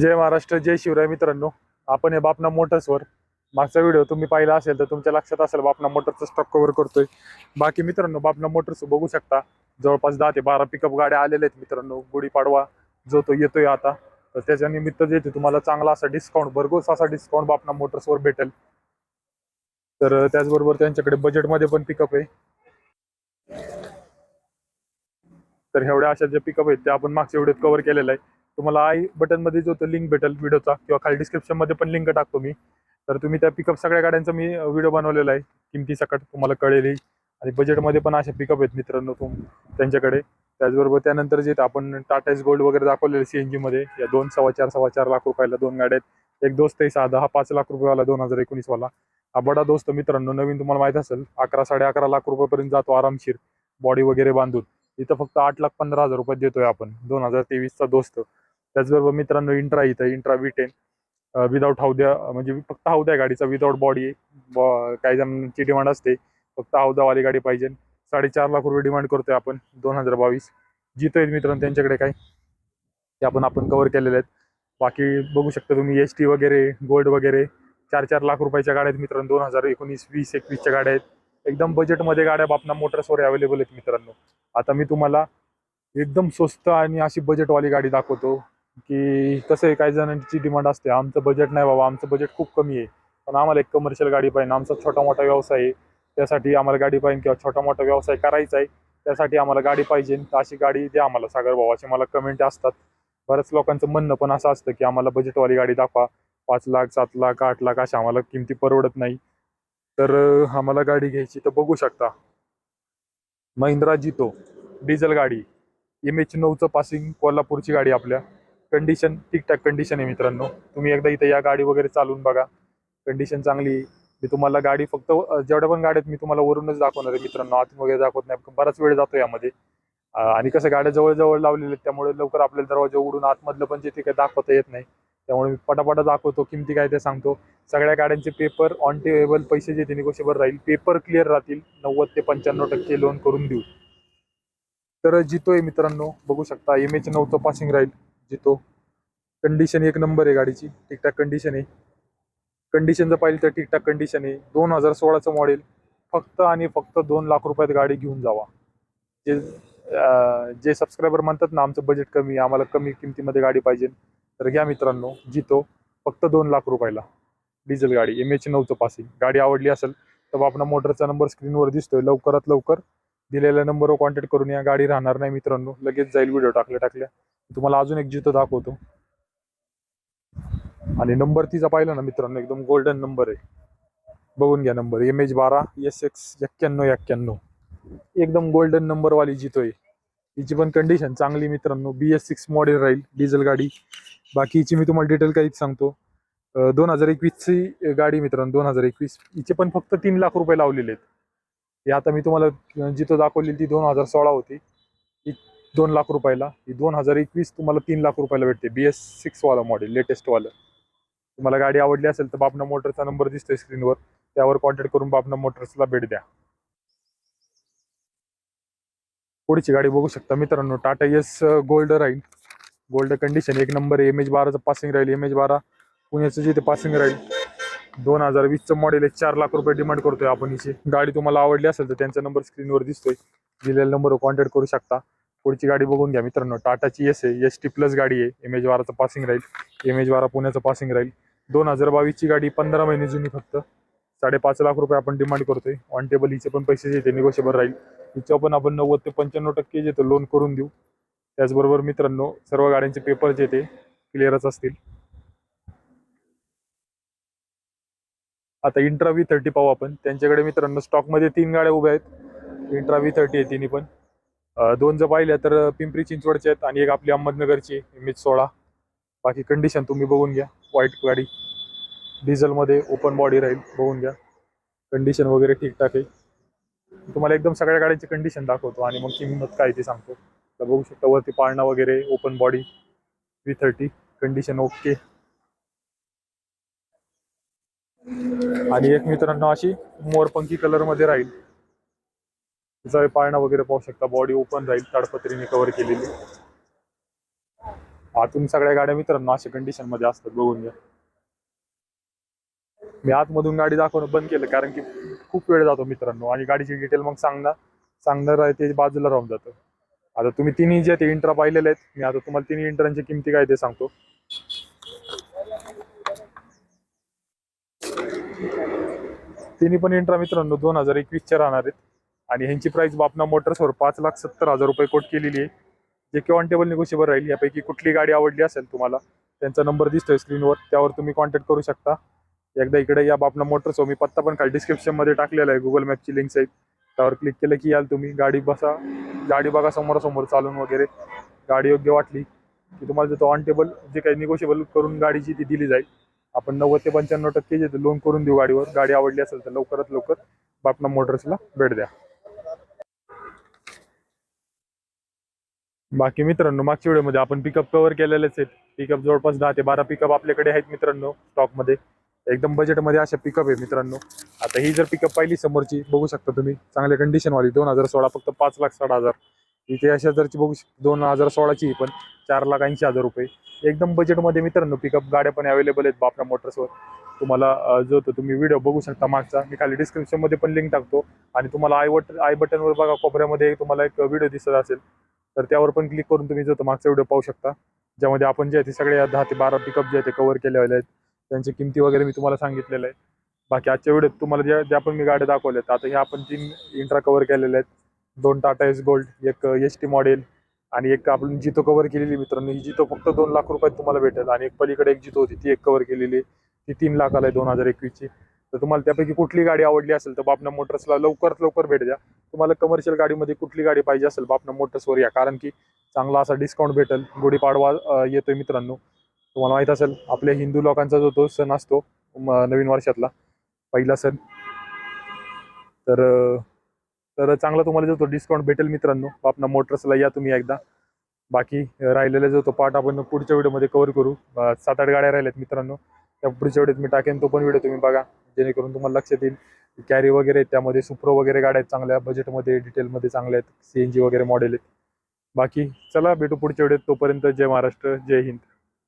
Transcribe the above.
जय महाराष्ट्र जय शिवराय मित्रांनो. आपण हे बापना मोटर्सवर मागचा व्हिडिओ तुम्ही पाहिला असेल तर तुमच्या लक्षात असेल बापना मोटरचा स्टॉक कव्हर करतोय. बाकी मित्रांनो बापना मोटर्स बघू शकता. जवळपास दहा ते बारा पिकअप गाड्या आलेल्या आहेत मित्रांनो. गुढीपाडवा जो तो येतोय आता तर त्याच्या निमित्त जे तुम्हाला चांगला असा डिस्काउंट भरघोस असा डिस्काउंट बापना मोटर्सवर भेटेल. तर त्याचबरोबर त्यांच्याकडे बजेटमध्ये पण पिकअप आहे. तर एवढ्या अशा ज्या पिकअप आहेत त्या आपण मागच्या व्हिडिओत कव्हर केलेलं आहे तुम्हाला आय बटनमध्ये जो तो लिंक भेटेल व्हिडिओचा किंवा खाली डिस्क्रिप्शनमध्ये पण लिंक टाकतो मी. तर तुम्ही त्या पिकअप सगळ्या गाड्यांचा मी व्हिडिओ बनवलेला आहे. किमती सकट तुम्हाला कळेलही. आणि बजेटमध्ये पण असे पिकअप आहेत मित्रांनो तुम त्यांच्याकडे. त्याचबरोबर त्यानंतर जे आपण टाटा गोल्ड वगैरे दाखवलेलं सी एनमध्ये या दोन सव्वा चार सव्वा चार लाख रुपयाला दोन गाड्या आहेत. एक दोस्त आहे साधा हा पाच लाख रुपयावाला दोन हजार एकोणीसवाला हा बडा दोस्त मित्रांनो नवीन तुम्हाला माहीत असेल अकरा साडे अकरा लाख रुपयापर्यंत जातो आरामशीर. बॉडी वगैरे बांधून. इथं फक्त आठ लाख पंधरा हजार रुपये देतोय आपण. दोन हजार तेवीसचा दोस्त. त्याचबरोबर मित्रांनो इंट्रा इथं इंट्रा व्ही टेन विदाऊट हौद्या म्हणजे फक्त हौद्या गाडीचा विदाऊट बॉडी काही जणांची डिमांड असते. फक्त हौदावाली गाडी पाहिजे. साडेचार लाख रुपये डिमांड करतोय आपण दोन हजार बावीस. जितोय मित्रांनो त्यांच्याकडे काय? ते आपण आपण कव्हर केलेले आहेत. बाकी बघू शकता तुम्ही एस टी वगैरे गोल्ड वगैरे चार चार लाख रुपयाच्या गाड्या आहेत मित्रांनो. दोन हजार एकोणीस वीस एकवीसच्या गाड्या आहेत. एकदम बजेटमध्ये गाड्या बापना मोटर्सवर अवेलेबल आहेत मित्रांनो. आता मी तुम्हाला एकदम स्वस्त आणि अशी बजेटवाली गाडी दाखवतो. की कसं आहे काही जणांची डिमांड असते. आमचं बजेट नाही बाबा आमचं बजेट खूप कमी आहे. पण आम्हाला एक कमर्शियल गाडी पाहिजे. आमचा छोटा मोठा व्यवसाय आहे. त्यासाठी आम्हाला गाडी पाहिजे किंवा छोटा मोठा व्यवसाय करायचा आहे. त्यासाठी आम्हाला गाडी पाहिजे. तर अशी गाडी द्या आम्हाला सागर भावाचे मला कमेंट असतात. बऱ्याच लोकांचं म्हणणं पण असं असतं की आम्हाला बजेटवाली गाडी दाखवा. पाच लाख सात लाख आठ लाख अशा आम्हाला किमती परवडत नाही. तर आम्हाला गाडी घ्यायची तर बघू शकता. महिंद्रा जितो डिझेल गाडी. एम एच नऊचं पासिंग कोल्हापूरची गाडी आपल्या. कंडिशन ठीकठाक कंडिशन आहे मित्रांनो. तुम्ही एकदा इथे या गाडी वगैरे चालवून बघा. कंडिशन चांगली मी तुम्हाला गाडी फक्त जेवढ्या पण गाड्यात मी तुम्हाला वरूनच दाखवणार आहे मित्रांनो. आतून वगैरे दाखवत नाही. बराच वेळ जातो यामध्ये. आणि कसं गाड्या जवळ जवळ लावलेल्या आहेत. त्यामुळे लवकर आपल्याला दरवाजा उघडून आतमधलं पण जे ते काही दाखवता येत नाही. त्यामुळे मी पटापटा दाखवतो किमती काय ते सांगतो. सगळ्या गाड्यांचे पेपर ऑन टेबल पैसे जे ते निगोशिएबल राहील पेपर क्लिअर राहतील. नव्वद ते पंच्याण्णव टक्के लोन करून देऊ. तर जितोय मित्रांनो बघू शकता एम एच नऊचं पासिंग राहील. जितो. कंडिशन एक नंबर आहे गाडीची. ठीकठाक कंडिशन आहे. कंडिशन जर पाहिलं तर ठीकठाक कंडिशन आहे. दोन हजार सोळाचं मॉडेल फक्त आणि फक्त दोन लाख रुपयात गाडी घेऊन जावा. जे जे सबस्क्रायबर म्हणतात ना आमचं बजेट कमी आम्हाला कमी किमतीमध्ये गाडी पाहिजे. तर घ्या मित्रांनो जितो. फक्त दोन लाख रुपयाला डिझेल गाडी एम एच नऊचं पासिंग गाडी आवडली असेल तर आपला मोटरचा नंबर स्क्रीनवर दिसतोय. लवकरात लवकर दिलेल्या नंबरवर कॉन्टॅक्ट करून या. गाडी राहणार नाही मित्रांनो. लगेच जाईल व्हिडिओ टाकल्या टाकल्या. तुम्हाला अजून एक जितो दाखवतो. आणि नंबर तिचा पाहिला ना मित्रांनो एकदम गोल्डन नंबर आहे. बघून घ्या नंबर एम एच बारा एस एक्स एक्क्याण्णव एक्क्याण्णव एकदम गोल्डन नंबरवाली आहे. तिची पण कंडिशन चांगली मित्रांनो. बी एस सिक्स मॉडेल राहील डिझेल गाडी. बाकीची मी तुम्हाला डिटेल काहीच सांगतो. दोन हजार एकवीसची गाडी मित्रांनो दोन हजार एकवीस. हिचे पण फक्त तीन लाख रुपये लावलेले आहेत. हे आता मी तुम्हाला जिथं दाखवलेली ती दोन हजार सोळा होती. दोन लाख रुपयाला. ही दोन हजार एकवीस तुम्हाला तीन लाख रुपयाला भेटते. बी एस सिक्सवाला मॉडेल लेटेस्टवालं तुम्हाला गाडी आवडली असेल तर बापना मोटरचा नंबर दिसतोय स्क्रीनवर त्यावर कॉन्टॅक्ट करून बापना मोटर्सला भेट द्या. पुढची गाडी बघू शकता मित्रांनो. टाटा एस गोल्ड राहील गोल्ड कंडिशन एक नंबर एम एच बाराचं पासिंग राहील. एम एच बारा पुण्याचं जिथे पासिंग राहील. दोन हजार वीसचं मॉडेल आहे. चार लाख रुपये डिमांड करतोय आपण हिची गाडी तुम्हाला आवडली असेल तर त्यांचा नंबर स्क्रीनवर दिसतोय. दिलेल्या नंबरवर कॉन्टॅक्ट करू शकता. पुढची गाडी बघून घ्या मित्रांनो. टाटाची एस आहे एस टी प्लस गाडी आहे. एम एच बाराचं पासिंग राहील. एम एच बारा पुण्याचं पासिंग राहील. दोन हजार बावीसची गाडी पंधरा महिने जुनी फक्त. साडेपाच लाख रुपये आपण डिमांड करतोय. ऑन टेबल हिचे पण पैसे जे ते निगोशिएबल राहील. हिच्या पण आपण नव्वद ते पंच्याण्णव टक्के जे लोन करून देऊ. त्याचबरोबर मित्रांनो सर्व गाड्यांचे पेपर जे ते क्लिअरच असतील. आता इंट्रा व्ही थर्टी पाहू आपण. त्यांच्याकडे मित्रांनो स्टॉकमध्ये तीन गाड्या उभ्या आहेत. इंट्रा व्ही थर्टी आहे तिन्ही पण. दोन जर पाहिल्या तर पिंपरी चिंचवडचे आहेत आणि एक आपली अहमदनगरची एम एच सोळा. बाकी कंडिशन तुम्ही बघून घ्या. व्हाईट गाडी. डिझेलमध्ये ओपन बॉडी राहील बघून घ्या. कंडिशन वगैरे ठीकठाक आहे. तुम्हाला एकदम सगळ्या गाड्यांची कंडिशन दाखवतो आणि मग किंमत काय ते सांगतो. तर बघू शकता वरती पाळणा वगैरे open body three thirty condition okay आणि एक मित्रांनो अशी मोरपंखी कलरमध्ये राहील. तिचा पाळणा वगैरे पाहू शकता. बॉडी ओपन राहील ताडपत्रीने कव्हर केलेली. आतून सगळ्या गाड्या मित्रांनो अशा कंडिशनमध्ये असतात. बघून घ्या. मी आतमधून गाडी दाखवणं बंद केलं कारण की खूप वेळ जातो मित्रांनो. आणि गाडीची डिटेल मग सांगणार सांगणार आहे ते बाजूला राहून जातं. आता तुम्ही तिन्ही जे ते इंट्रा पाहिलेले आहेत मी आता तुम्हाला तिन्ही इंट्रांची किमती काय ते सांगतो. तिन्ही पण इंट्रा मित्रांनो दोन हजार एकवीसच्या राहणार आहेत. आणि ह्यांची प्राइस बापना मोटर्सवर पाच लाख सत्तर हजार रुपये कोट केलेली आहे. जे की ऑन टेबल निगोशिएबल राहील यापैकी कुठली गाडी आवडली असेल तुम्हाला त्यांचा नंबर दिसतोय स्क्रीनवर त्यावर तुम्ही कॉन्टॅक्ट करू शकता. एकदा इकडे या बापना मोटर्सवर मी पत्ता पण खाली डिस्क्रिप्शनमध्ये मध्ये टाकलेला आहे गुगल मॅपची लिंक आहे त्यावर क्लिक केलं की याल तुम्ही गाडी बसा गाडी बघा समोरासमोर चालून वगैरे. गाडी योग्य वाटली की तुम्हाला जो ऑन टेबल जे काही निगोशिएबल करून गाडीची ती दिली जाईल. आपण नव्वद ते पंच्याण्णव टक्के जे लोन करून देऊ गाडीवर गाडी आवडली असेल तर लवकरात लवकर बापना मोटर्सला भेट द्या. बाकी मित्रांनो मागच्या व्हिडिओमध्ये आपण पिकअप कव्हर केलेलेच आहेत. पिकअप जवळपास दहा ते बारा पिकअप आपल्याकडे आहेत मित्रांनो स्टॉकमध्ये एकदम बजेटमध्ये अशा पिकअप आहे मित्रांनो. आता ही जर पिकअप पाहिली समोरची बघू शकता तुम्ही चांगल्या कंडिशनवाली दोन हजार सोळा फक्त पाच लाख साठ हजार. इथे अशा जरची बघू शकता दोन हजार सोळाची पण चार लाख ऐंशी हजार रुपये. एकदम बजेटमध्ये मित्रांनो पिकअप गाड्या पण अवेलेबल आहेत बापना मोटर्सवर तुम्हाला जो तो तुम्ही व्हिडिओ बघू शकता मागचा. मी खाली डिस्क्रिप्शनमध्ये पण लिंक टाकतो. आणि तुम्हाला आय वट आय बटनवर बघा कोपऱ्यामध्ये तुम्हाला एक व्हिडिओ दिसत असेल. तर त्यावर पण क्लिक करून तुम्ही जो तो मागचा व्हिडिओ पाहू शकता. ज्यामध्ये आपण जे आहे ते सगळे दहा ते बारा पिकअप जे आहे ते कव्हर केलेले आहेत त्यांची किमती वगैरे मी तुम्हाला सांगितलेलं आहे बाकी आजच्या व्हिडिओत तुम्हाला ज्या ज्या पण मी गाड्या दाखवल्या आहेत आता ह्या आपण तीन इंट्रा कव्हर केलेल्या आहेत. दोन टाटा एस गोल्ड एक एस टी मॉडेल आणि एक आपण जितो कव्हर केलेली मित्रांनो. ही जितो फक्त दोन लाख रुपयात तुम्हाला भेटेल आणि एक पलीकडे एक जितो होती ती एक कव्हर केलेली आहे. ती तीन लाखाला आहे दोन हजार एकवीसची. तर तुम्हाला त्यापैकी कुठली गाडी आवडली असेल तर बापना मोटर्सला लवकरात लवकर भेट द्या. तुम्हाला कमर्शियल गाडीमध्ये कुठली गाडी पाहिजे असेल बापना मोटर्सवर या. कारण की चांगला असा डिस्काउंट भेटेल. गुढीपाडवा येतोय मित्रांनो. तुम्हाला माहीत असेल आपल्या हिंदू लोकांचा जो तो सण असतो नवीन वर्षातला पहिला सण. तर तर चांगला तुम्हाला जो तो डिस्काउंट भेटेल मित्रांनो बापना मोटर्सला या तुम्ही एकदा. बाकी राहिलेला जो तो पार्ट आपण पुढच्या व्हिडिओमध्ये कव्हर करू. सात आठ गाड्या राहिल्यात मित्रांनो. त्या पुढच्या वेळेत मी टाकेन तो पण व्हिडिओ तुम्ही बघा. जेणेकरून तुम्हाला लक्षात येईल कॅरी वगैरे त्यामध्ये सुप्रो वगैरे गाड्या आहेत चांगल्या बजेटमध्ये डिटेलमध्ये चांगल्या आहेत सी एन जी वगैरे मॉडेल आहेत. बाकी चला भेटू पुढच्या वेळेत. तोपर्यंत जय महाराष्ट्र जय हिंद.